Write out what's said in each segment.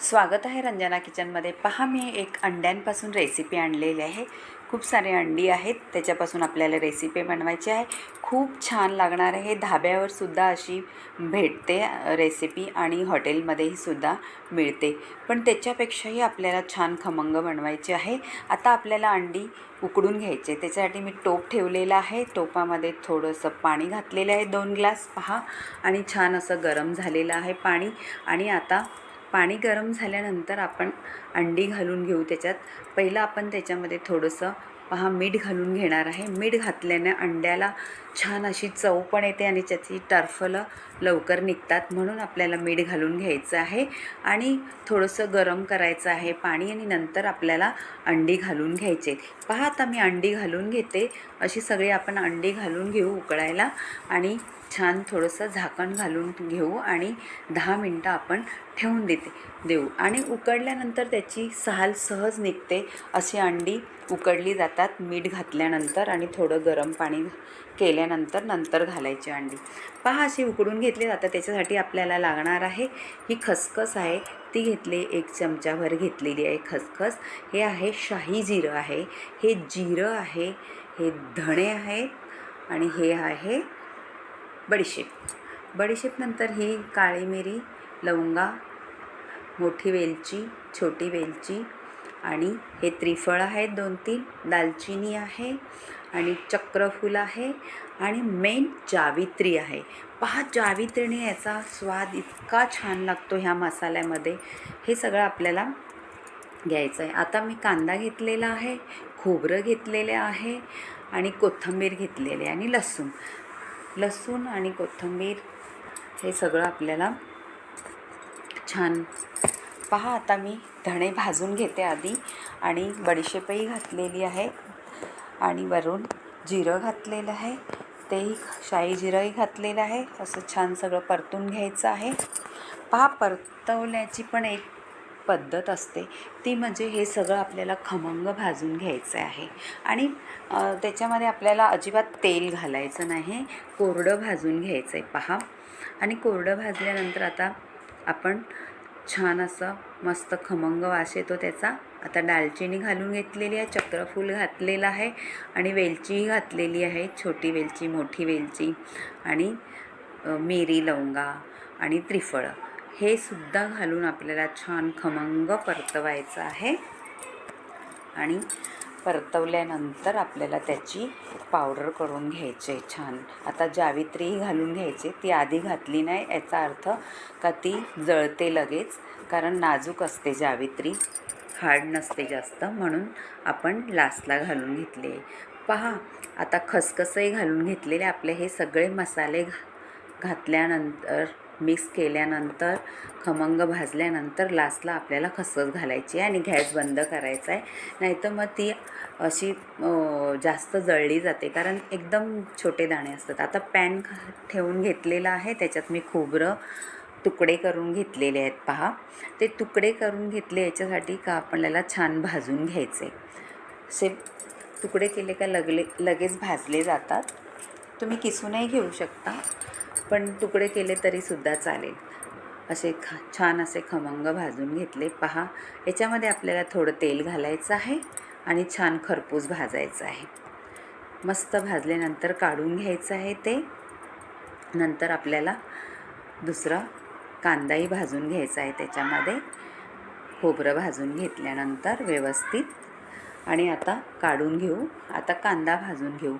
स्वागत आहे रंजना किचनमध्ये. पहा मी एक अंड्यांपासून रेसिपी आणलेली आहे. खूप सारे अंडी आहेत त्याच्यापासून आपल्याला रेसिपी बनवायची आहे. खूप छान लागणार आहे. धाब्यावर सुद्धा अशी भेटते रेसिपी आणि हॉटेलमध्येही सुद्धा मिळते. पण त्याच्यापेक्षाही आपल्याला छान खमंग बनवायची आहे. आता आपल्याला अंडी उकडून घ्यायचे. त्याच्यासाठी मी टोप ठेवलेला आहे. टोपामध्ये थोडंसं पाणी घातलेलं आहे दोन ग्लास. पहा आणि छान असं गरम झालेलं आहे पाणी. आणि आता पाणी गरम झाल्यानंतर आपण अंडी घालून घेऊ त्याच्यात. पहिलं आपण त्याच्यामध्ये थोडंसं पहा मीठ घालून घेणार आहे. मीठ घातल्याने अंड्याला छान अशी चव पण येते आणि त्याची टर्फलं लवकर निघतात. म्हणून आपल्याला मीठ घालून घ्यायचं आहे आणि थोडंसं गरम करायचं आहे पाणी आणि नंतर आपल्याला अंडी घालून घ्यायचे. पहा आता मी अंडी घालून घेते. अशी सगळी आपण अंडी घालून घेऊ उकळायला आणि छान थोडंसं झाकण घालून घेऊ आणि दहा मिनटं आपण ठेवून देते देऊ. आणि उकडल्यानंतर त्याची साल सहज निघते. अशी अंडी उकडली जातात मीठ घातल्यानंतर आणि थोडं गरम पाणी केल्यानंतर नंतर घालायची अंडी. पहा अशी उकडून घेतली जातात. त्याच्यासाठी आपल्याला लागणार आहे ही खसखस आहे. ती घेतली एक चमचाभर घेतलेली आहे खसखस. हे आहे शाही जिरं आहे. हे जिरं आहे हे धणे आहे आणि हे आहे बडीशेप. बडीशेपनंतर ही काळी मिरी लवंगा मोठी वेलची छोटी वेलची आणि हे त्रिफळ आहेत दोन तीन दालचिनी आहे आणि चक्रफूल आहे आणि मेन जावित्री आहे. पहा जावित्रीने याचा स्वाद इतका छान लागतो ह्या मसाल्यामध्ये. हे सगळं आपल्याला घ्यायचं आहे. आता मी कांदा घेतलेला आहे खोबरं घेतलेले आहे आणि कोथिंबीर घेतलेली आहे आणि लसूण. लसूण आणि कोथिंबीर हे सगळं आपल्याला छान. पहा आता मी धणे भाजून घेते आधी आणि बडीशेपही घातलेली आहे आणि वरून जिरं घातलेलं आहे. तेही शाही जिरंही घातलेलं आहे. असं छान सगळं परतून घ्यायचं आहे. पहा परतवण्याची पण एक पद्धत असते. ती म्हणजे हे सगळं आपल्याला खमंग भाजून घ्यायचं आहे. आणि त्याच्यामध्ये आपल्याला अजिबात तेल घालायचं नाही. कोरडं भाजून घ्यायचं आहे पहा. आणि कोरडं भाजल्यानंतर आता आपण छान असं मस्त खमंग वास येतो त्याचा. आता दालचिनी घालून घेतलेली आहे. चक्रफूल घातलेलं आहे. आणि वेलचीही घातलेली आहे. छोटी वेलची मोठी वेलची. आणि मिरी लवंगा आणि त्रिफळं. हे सुद्धा घालून आपल्याला छान खमंग परतवायचं आहे. आणि परतवल्यानंतर आपल्याला त्याची पावडर करून घ्यायची आहे छान. आता जावित्रीही घालून घ्यायची. ती आधी घातली नाही याचा अर्थ का ती जळते लगेच कारण नाजूक असते जावित्री. हार्ड नसते जास्त म्हणून आपण लास्टला घालून घेतले. पहा आता खसखसही घालून घेतलेले आपले हे सगळे मसाले घा घातल्यानंतर मिक्स केल्यानंतर खमंग भाजल्यानंतर लास्टला आपल्याला खसखस घालायची आहे आणि गॅस बंद करायचा आहे. नाहीतर मग ती अशी जास्त जळली जाते. कारण एकदम छोटे दाणे असतात. आता पॅन ठेवून घेतलेला आहे. त्याच्यात मी खोबरं तुकडे करून घेतलेले आहेत. पहा. ते तुकडे करून घेतले याच्यासाठी का आपल्याला छान भाजून घ्यायचे. असे तुकडे केले का लगले लगेच भाजले जातात. तुम्ही किसूनही घेऊ शकता. पण तुकडे केले तरीसुद्धा चालेल. असे खा छान असे खमंग भाजून घेतले. पहा याच्यामध्ये आपल्याला थोडं तेल घालायचं आहे आणि छान खरपूस भाजायचं आहे. मस्त भाजल्यानंतर काढून घ्यायचं आहे ते. नंतर आपल्याला दुसरा कांदाही भाजून घ्यायचा आहे त्याच्यामध्ये. खोबरं भाजून घेतल्यानंतर व्यवस्थित. आणि आता काढून घेऊ. आता कांदा भाजून घेऊ.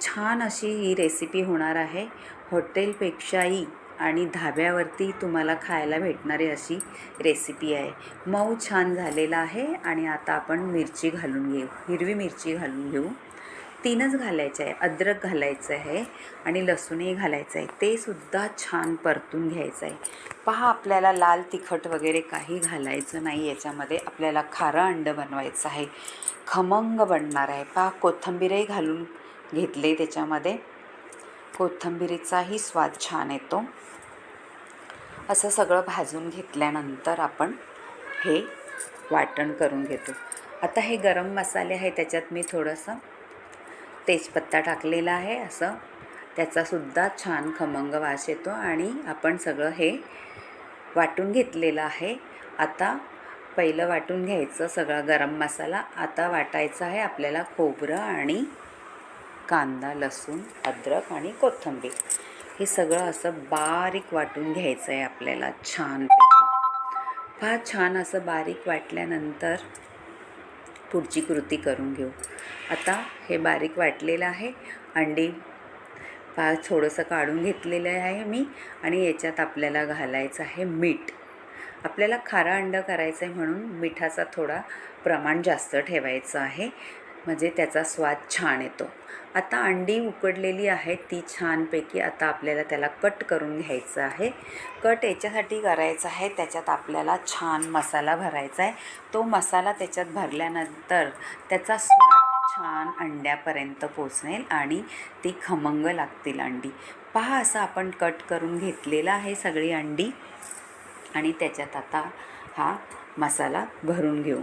छान अशी ही रेसिपी होणार आहे. हॉटेलपेक्षाही आणि धाब्यावरती तुम्हाला खायला भेटणारी अशी रेसिपी आहे. मऊ छान झालेला आहे आणि आता आपण मिरची घालून घेऊ. हिरवी मिरची घालून घेऊ. तीनच घालायचं आहे. अद्रक घालायचं आहे आणि लसूणही घालायचं आहे. ते सुद्धा छान परतून घ्यायचं आहे. पहा आपल्याला लाल तिखट वगैरे काही घालायचं नाही. याच्यामध्ये आपल्याला खारं अंड बनवायचं आहे. खमंग बनणार आहे. पहा कोथिंबीरही घालून घेतले त्याच्यामध्ये. कोथिंबीरीचाही स्वाद छान येतो. असं सगळं भाजून घेतल्यानंतर आपण हे वाटण करून घेतो. आता हे गरम मसाले आहे त्याच्यात मी थोडंसं तेजपत्ता टाकलेला आहे. असं त्याचासुद्धा छान खमंग वास येतो आणि आपण सगळं हे वाटून घेतलेलं आहे. आता पहिलं वाटून घ्यायचं सगळा गरम मसाला. आता वाटायचा आहे आपल्याला खोबरं आणि कांदा लसूण अद्रक आणि कोथिंबीर. हे सगळं असं बारीक वाटून घ्यायचं आहे आपल्याला छान फार छान असं बारीक वाटल्यानंतर पुढची कृती करून घेऊ. आता हे बारीक वाटलेलं आहे. अंडी फार थोडंसं काढून घेतलेलं आहे मी आणि याच्यात आपल्याला घालायचं आहे मीठ. आपल्याला खारा अंड करायचं आहे म्हणून मिठाचा थोडा प्रमाण जास्त ठेवायचं आहे. म्हणजे त्याचा स्वाद छान येतो. आता अंडी उकडलेली आहे ती छानपैकी आता आपल्याला त्याला कट करून घ्यायचं आहे. कट याच्यासाठी करायचं आहे त्याच्यात आपल्याला छान मसाला भरायचा आहे. तो मसाला त्याच्यात भरल्यानंतर त्याचा स्वाद छान अंड्यापर्यंत पोचेल आणि ती खमंग लागतील अंडी. पहा असं आपण कट करून घेतलेला आहे सगळी अंडी आणि त्याच्यात आता हा मसाला भरून घेऊ.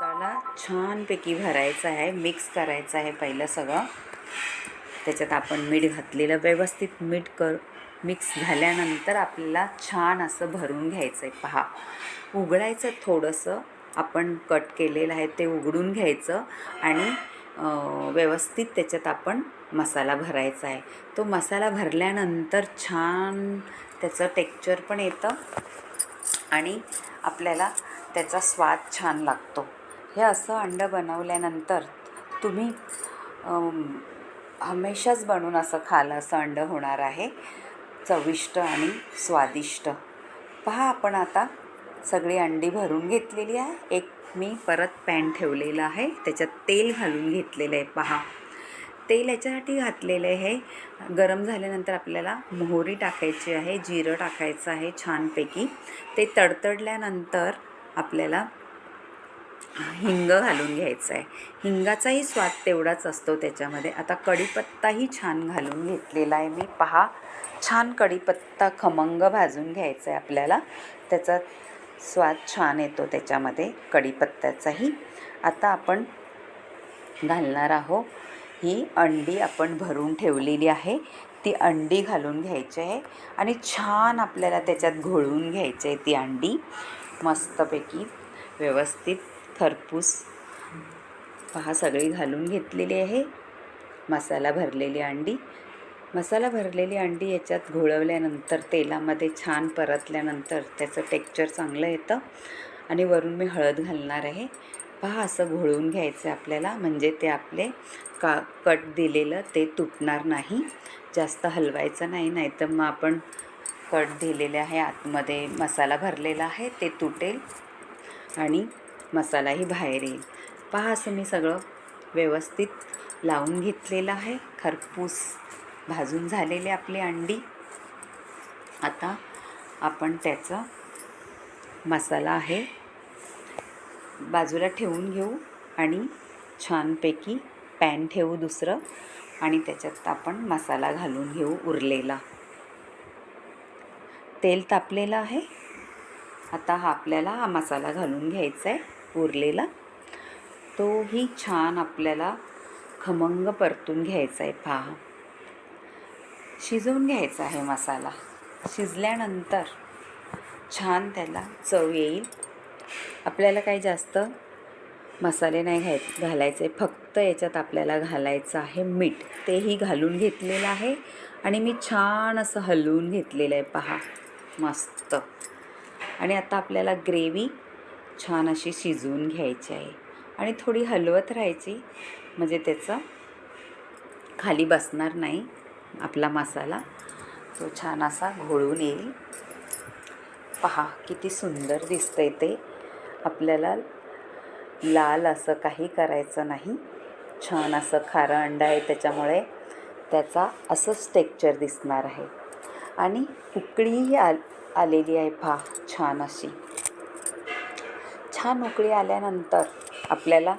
मसाला छानपैकी भरायचा आहे मिक्स करायचं आहे पहिलं सगळं. त्याच्यात आपण मीठ घातलेलं व्यवस्थित मीठ कर मिक्स झाल्यानंतर आपल्याला छान असं भरून घ्यायचं आहे पहा उघडायचं थोडंसं आपण कट केलेलं आहे ते उघडून घ्यायचं आणि व्यवस्थित त्याच्यात आपण मसाला भरायचा आहे. तो मसाला भरल्यानंतर छान त्याचं टेक्चर पण येतं आणि आपल्याला त्याचा स्वाद छान लागतो. हे असं अंडं बनवल्यानंतर तुम्ही हमेशाच बनवून असं खाल असं अंडं होणार आहे. चविष्ट आणि स्वादिष्ट. पहा आपण आता सगळी अंडी भरून घेतलेली आहे. एक मी परत पॅन ठेवलेलं आहे. त्याच्यात तेल घालून घेतलेलं आहे पहा. तेल याच्यासाठी घातलेलं आहे. गरम झाल्यानंतर आपल्याला मोहरी टाकायची आहे जिरं टाकायचं आहे छानपैकी. ते तडतडल्यानंतर आपल्याला हिंग घालून घ्यायचं आहे हिंगाचाही स्वाद तेवढाच असतो त्याच्यामध्ये. आता कढीपत्ताही छान घालून घेतलेला आहे मी. पहा छान कढीपत्ता खमंग भाजून घ्यायचा आहे आपल्याला. त्याचा स्वाद छान येतो त्याच्यामध्ये कढीपत्त्याचाही. आता आपण घालणार आहोत. ही अंडी आपण भरून ठेवलेली आहे. ती अंडी घालून घ्यायची आहे. आणि छान आपल्याला त्याच्यात घोळून घ्यायची आहे ती अंडी. मस्तपैकी व्यवस्थित खरपूस. पहा सगळी घालून घेतलेली आहे. मसाला भरलेली अंडी. मसाला भरलेली अंडी याच्यात घोळवल्यानंतर तेलामध्ये छान परतल्यानंतर त्याचं टेक्चर चांगलं येतं आणि वरून मी हळद घालणार आहे. पहा असं घोळून घ्यायचं आहे आपल्याला. म्हणजे ते आपले का कट दिलेलं ते तुटणार नाही. जास्त हलवायचं नाही नाहीतर मग आपण कट दिलेले आहे आतमध्ये. मसाला भरलेला आहे ते तुटेल. आणि मसालाही बाहेर येईल. पहा असं मी सगळं व्यवस्थित लावून घेतलेलं आहे. खरपूस भाजून झालेले आपली अंडी. आता आपण त्याचा मसाला आहे. बाजूला ठेवून घेऊ आणि छानपैकी पॅन ठेवू दुसरं आणि त्याच्यात आपण मसाला घालून घेऊ उरलेला. तेल तापलेलं आहे. आता हा आपल्याला हा मसाला घालून घ्यायचा आहे. उरलेला. तोही छान आपल्याला खमंग परतून घ्यायचा आहे. पहा. शिजवून घ्यायचा आहे मसाला. शिजल्यानंतर छान त्याला चव येईल. आपल्याला काही जास्त मसाले नाही घाय घालायचे. फक्त याच्यात आपल्याला घालायचं आहे मीठ. तेही घालून घेतलेलं आहे आणि मी छान असं हलवून घेतलेलं आहे. पहा. मस्त. आणि आता आपल्याला ग्रेव्ही छान अशी शिजवून घ्यायची आहे. आणि थोडी हलवत राहायची. म्हणजे त्याचं खाली बसणार नाही आपला मसाला. तो छान असा घोळून येईल. पहा किती सुंदर दिसतंय ते. आपल्याला लाल असं काही करायचं नाही. छान असं खारं अंडा आहे त्याच्यामुळे त्याचा असंच टेक्चर दिसणार आहे. आणि उकळीही आ आलेली आहे पहा छान अशी. छान उकळी आल्यानंतर आपल्याला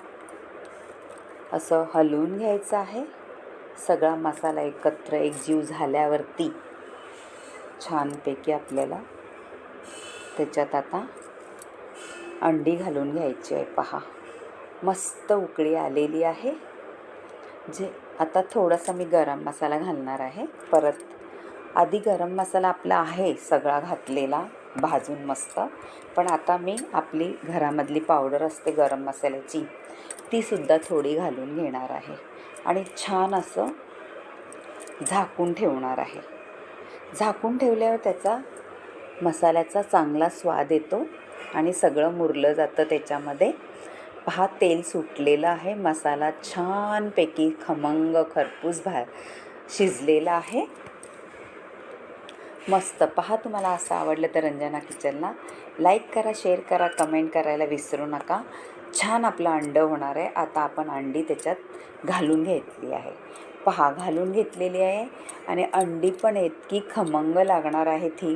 असं हलवून घ्यायचं आहे. सगळा मसाला एकत्र एकजीव झाल्यावरती छानपैकी आपल्याला त्याच्यात आता अंडी घालून घ्यायची आहे. पहा मस्त उकळी आलेली आहे. जे आता थोडासा मी गरम मसाला घालणार आहे. परत आधी गरम मसाला आपला आहे सगळा घातलेला. भाजून मस्त. पण आता मी आपली घरामधली पावडर असते गरम मसाल्याची तीसुद्धा थोडी घालून घेणार आहे. आणि छान असं झाकून ठेवणार आहे. झाकून ठेवल्यावर त्याचा मसाल्याचा चांगला स्वाद येतो आणि सगळं मुरलं जातं त्याच्यामध्ये. पहा तेल सुटलेलं आहे. मसाला छानपैकी खमंग खरपूस भा शिजलेला आहे. मस्त. पहा तुम्हाला असं आवडलं तर रंजना किचनला. लाईक करा शेअर करा कमेंट करायला विसरू नका. छान आपलं अंडं होणार आहे. आता आपण अंडी त्याच्यात घालून घेतली आहे. पहा घालून घेतलेली आहे आणि अंडी पण इतकी खमंग लागणार आहे ती.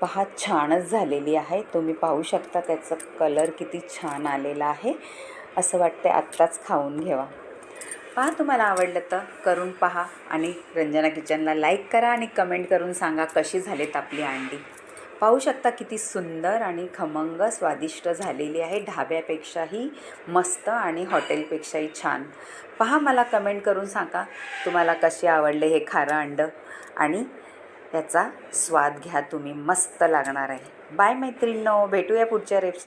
पहा छानच झालेली आहे. तुम्ही पाहू शकता त्याचं कलर किती छान आलेला आहे. असं वाटतं आत्ताच खाऊन घ्यावा. पहा तुम्हाला आवडलं तर करून पहा आणि रंजना किचनला लाईक करा आणि कमेंट करून सांगा कशी झालीत आपली अंडी. पाहू शकता किती सुंदर आणि खमंग स्वादिष्ट झालेली आहे. ढाब्यापेक्षाही मस्त आणि हॉटेलपेक्षाही छान. पहा मला कमेंट करून सांगा तुम्हाला कसे आवडले हे खारं अंडं आणि याचा स्वाद घ्या तुम्ही. मस्त लागणार आहे. बाय मैत्रिणींनो भेटूया पुढच्या रेसिपी